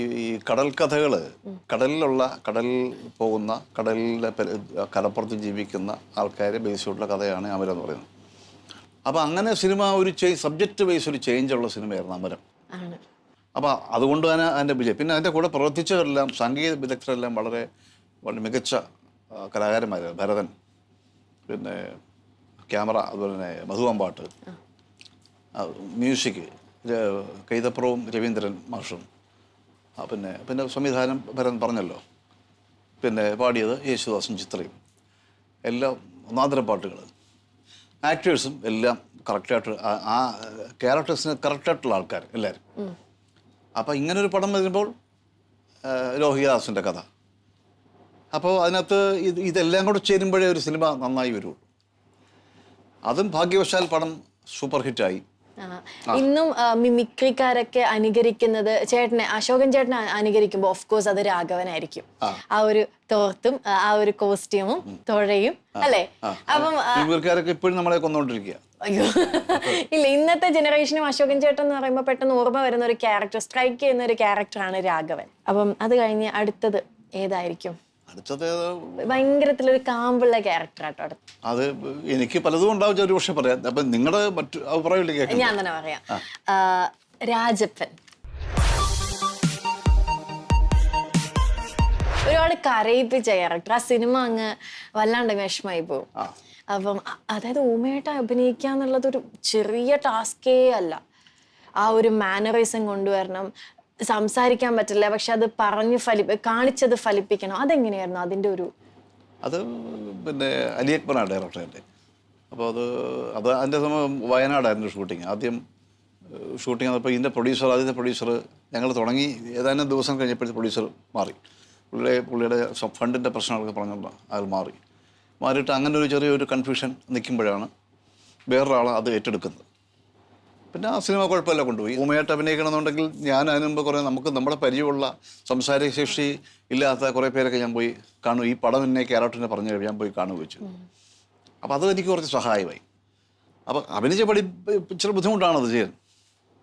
ഈ ഈ കടൽ കഥകൾ കടലിലുള്ള കടലിൽ പോകുന്ന കടലിലെ കലപ്പുറത്ത് കടപ്പുറത്ത് ജീവിക്കുന്ന ആൾക്കാരെ ബേസ് ചെയ്തിട്ടുള്ള കഥയാണ് അമരം എന്ന് പറയുന്നത്. അപ്പോൾ അങ്ങനെ സിനിമ ഒരു സബ്ജക്റ്റ് ബേസ് ഒരു ചേഞ്ച് ഉള്ള സിനിമയായിരുന്നു അമരം. അപ്പോൾ അതുകൊണ്ട് തന്നെ അതിന്റെ വിജയം. പിന്നെ അതിന്റെ കൂടെ പ്രവർത്തിച്ചവരെല്ലാം സംഗീത വിദഗ്ധരെല്ലാം വളരെ വളരെ മികച്ച കലാകാരന്മാരായിരുന്നു ഭരതൻ പിന്നെ ക്യാമറ അതുപോലെ തന്നെ മധുവമ്പാട്ട് മ്യൂസിക് കൈതപ്രവും കൈതപ്പുറവും രവീന്ദ്രൻ മാഷും. പിന്നെ പിന്നെ സംവിധാനം ഭരൻ പറഞ്ഞല്ലോ. പിന്നെ പാടിയത് യേശുദാസും ചിത്രയും. എല്ലാം ഒന്നാന്തര പാട്ടുകൾ ആക്ടേഴ്സും എല്ലാം കറക്റ്റായിട്ട് ആ- ക്യാരക്ടേഴ്സിന് കറക്റ്റായിട്ടുള്ള ആൾക്കാർ എല്ലാവരും അപ്പോൾ ഇങ്ങനൊരു പടം വരുമ്പോൾ ആ, ലോഹിയാദാസിന്റെ കഥ. അപ്പോൾ അതിനകത്ത് ഇത് ഇതെല്ലാം കൂടെ ചേരുമ്പോഴേ ഒരു സിനിമ നന്നായി വരുള്ളൂ. അതും ഭാഗ്യവശാൽ പടം സൂപ്പർ ഹിറ്റായി. ഇന്നും മിമിക്രിക്കാരൊക്കെ അനുകരിക്കുന്നത് ചേട്ടനെ അശോകൻ ചേട്ടനെ അനുകരിക്കുമ്പോൾ ഓഫ് കോഴ്സ് അത് രാഘവനായിരിക്കും. ആ. ഒരു തോർത്തും ആ, ഒരു കോസ്റ്റ്യൂമും തുഴയും അല്ലേ? അപ്പം ഇപ്പോഴും നമ്മളെ അയ്യോ. ഇല്ല ഇന്നത്തെ ജനറേഷനും അശോകൻ ചേട്ടൻ എന്ന് പറയുമ്പോൾ പെട്ടെന്ന് ഓർമ്മ വരുന്ന ഒരു ക്യാരക്ടർ സ്ട്രൈക്ക് ചെയ്യുന്ന ഒരു ക്യാരക്ടറാണ് രാഘവൻ. അപ്പം അത് കഴിഞ്ഞ് അടുത്തത് ഏതായിരിക്കും? അടുത്തത് ഭയങ്കരത്തിലൊരു കാമ്പുള്ള ക്യാരക്ടർ ആട്ടോ അത് എനിക്ക് പലതും ഉണ്ടാവും ഒരു പക്ഷെ പറയാം. അപ്പൊ നിങ്ങളുടെ മറ്റു അഭിപ്രായം ഞാൻ തന്നെ പറയാം. രാജപ്പൻ. ഒരുപാട് കരയിപ്പിച്ച ക്യാരക്ടർ ആ സിനിമ അങ്ങ് വല്ലാണ്ട് വിഷമായി പോകും. അപ്പം അതായത് ഊമയായിട്ട് അഭിനയിക്കുക എന്നുള്ളത് ഒരു ചെറിയ ടാസ്കേ അല്ല. ആ ഒരു മാനറിസം കൊണ്ടുവരണം സംസാരിക്കാൻ പറ്റില്ല പക്ഷെ അത് പറഞ്ഞു ഫലി കാണിച്ചത് ഫലിപ്പിക്കണം. അതെങ്ങനെയായിരുന്നു അതിന്റെ ഒരു അത് പിന്നെ അലി അക്ബറാണ് ഡയറക്ടറിന്റെ അപ്പോൾ അത് അത് അതിന്റെ സമയം വയനാടായിരുന്നു ഷൂട്ടിങ് ആദ്യം ഷൂട്ടിങ് അപ്പോൾ ഇതിന്റെ പ്രൊഡ്യൂസർ ആദ്യത്തെ പ്രൊഡ്യൂസർ ഞങ്ങൾ തുടങ്ങി. ഏതാനും ദിവസം കഴിഞ്ഞപ്പോഴത്തെ പ്രൊഡ്യൂസർ മാറി. പുള്ളിയുടെ പുള്ളിയുടെ ഫണ്ടിന്റെ പ്രശ്നങ്ങളൊക്കെ പറഞ്ഞുകൊണ്ട് അയാൾ മാറി. മാറിയിട്ട് അങ്ങനെ ഒരു ചെറിയൊരു കൺഫ്യൂഷൻ നിൽക്കുമ്പോഴാണ് വേറൊരാൾ അത് ഏറ്റെടുക്കുന്നത്. പിന്നെ ആ സിനിമ കുഴപ്പമില്ല കൊണ്ടുപോയി. ഊമയായിട്ട് അഭിനയിക്കണമെന്നുണ്ടെങ്കിൽ ഞാൻ അതിന് മുമ്പ് കുറേ നമുക്ക് നമ്മുടെ പരിചയമുള്ള സംസാര ശേഷി ഇല്ലാത്ത കുറേ പേരൊക്കെ ഞാൻ പോയി കാണും. ഈ പടം എന്നെ കേരളത്തിനെ പറഞ്ഞു ഞാൻ പോയി കാണുക വെച്ചു. അപ്പോൾ അത് എനിക്ക് കുറച്ച് സഹായമായി. അപ്പോൾ അഭിനയിച്ച പഠി ഇച്ചിരി ബുദ്ധിമുട്ടാണ് അത് ചെയ്യാൻ.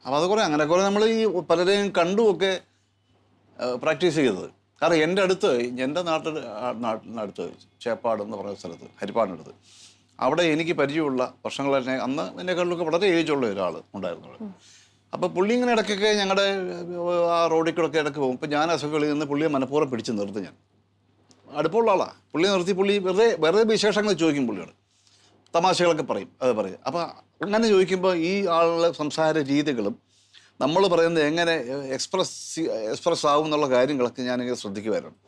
അപ്പോൾ അത് കുറേ അങ്ങനെ കുറേ നമ്മൾ ഈ പലരെയും കണ്ടുമൊക്കെ പ്രാക്ടീസ് ചെയ്തത്. കാരണം എന്റെ അടുത്ത് എന്റെ നാട്ടിൽ നാട്ടിനടുത്ത് ചേപ്പാട് എന്ന് പറയുന്ന സ്ഥലത്ത് ഹരിപ്പാടിനടുത്ത് അവിടെ എനിക്ക് പരിചയമുള്ള വർഷങ്ങൾ തന്നെ അന്ന് എന്നെക്കാളിലൊക്കെ വളരെ ഏജുള്ള ഒരാൾ ഉണ്ടായിരുന്നു അപ്പോൾ പുള്ളി ഇങ്ങനെ ഇടയ്ക്കൊക്കെ ഞങ്ങളുടെ ആ റോഡിൽ കൂടെ ഒക്കെ ഇടയ്ക്ക് പോകും. ഇപ്പം ഞാൻ അസുഖങ്ങളിൽ നിന്ന് പുള്ളിയെ മനഃപൂർവം പിടിച്ച് നിർത്തി ഞാൻ. അടുപ്പമുള്ള ആളാണ് പുള്ളി നിർത്തി പുള്ളി വെറുതെ വെറുതെ വിശേഷങ്ങൾ ചോദിക്കും പുള്ളിയോട്. തമാശകളൊക്കെ പറയും അത് പറയും. അപ്പോൾ അങ്ങനെ ചോദിക്കുമ്പോൾ ഈ ആളുടെ സംസാര രീതികളും നമ്മൾ പറയുന്നത് എങ്ങനെ എക്സ്പ്രസ് എക്സ്പ്രസ് ആവും എന്നുള്ള കാര്യങ്ങളൊക്കെ ഞാനിങ്ങനെ ശ്രദ്ധിക്കുമായിരുന്നു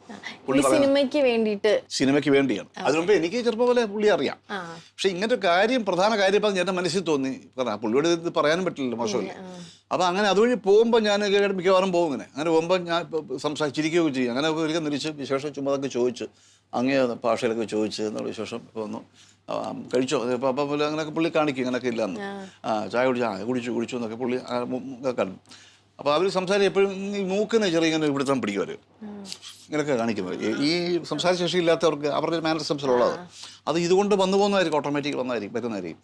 ഈ സിനിമയ്ക്ക് വേണ്ടിയിട്ട്. സിനിമയ്ക്ക് വേണ്ടിയാണ്. അതിനുമുമ്പ് എനിക്ക് ചെറുപ്പം പോലെ പുള്ളി അറിയാം. പക്ഷെ ഇങ്ങനത്തെ കാര്യം പ്രധാന കാര്യം ഇപ്പം എന്റെ മനസ്സിൽ തോന്നി. കാരണം പുള്ളിയോട് ഇത് പറയാനും പറ്റില്ലല്ലോ മോശമില്ല? അപ്പം അങ്ങനെ അതുവഴി പോകുമ്പോൾ ഞാൻ മിക്കവാറും പോകും ഇങ്ങനെ. അങ്ങനെ പോകുമ്പോൾ ഞാൻ സംസാരിച്ചിരിക്കുകയൊക്കെ ചെയ്യും. അങ്ങനെ ഒരിക്കൽ നിരിച്ച് വിശേഷം ചുമ്മാതൊക്കെ ചോദിച്ച് അങ്ങേ ഭാഷയിലൊക്കെ ചോദിച്ച് എന്നുള്ള വിശേഷം വന്നു. കഴിച്ചോ? അപ്പം അപ്പം പോലെ അങ്ങനെയൊക്കെ പുള്ളി കാണിക്കും ഇങ്ങനെയൊക്കെ ഇല്ലാന്ന്. ആ. ചായ കുടിച്ചു? ആ കുടിച്ചു കുടിച്ചു എന്നൊക്കെ പുള്ളി കാണും അപ്പോൾ അവർ സംസാരിച്ച് എപ്പോഴും ഈ മൂക്കിന് ചെറിയ ഇങ്ങനെ ഇവിടുത്തെ പിടിക്കും അവർ ഇങ്ങനെയൊക്കെ കാണിക്കുന്നത്. ഈ- സംസാര സംസാരശേഷി ഇല്ലാത്തവർക്ക് അവരുടെ മാനറിസംസിലുള്ളത് അത് ഇതുകൊണ്ട് വന്നു പോകുന്നതായിരിക്കും ഓട്ടോമാറ്റിക് വന്നായിരിക്കും വരുന്നതായിരിക്കും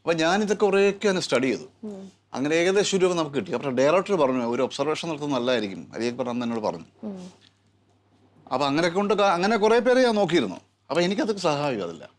അപ്പം ഞാനിതൊക്കെ കുറേയൊക്കെ ഒന്ന് സ്റ്റഡി ചെയ്തു. അങ്ങനെ ഏകദേശം രൂപ നമുക്ക് കിട്ടി. അപ്പോൾ ഡയറക്ടർ പറഞ്ഞു ഒരു ഒബ്സർവേഷൻ നടത്തുന്നത് നല്ലതായിരിക്കും. അരിയൊക്കെ പറഞ്ഞു എന്നോട് പറഞ്ഞു. അപ്പോൾ അങ്ങനെ കൊണ്ട് അങ്ങനെ കുറേ പേരെ ഞാൻ നോക്കിയിരുന്നു. അപ്പോൾ എനിക്കത് സഹായം അതില്ല.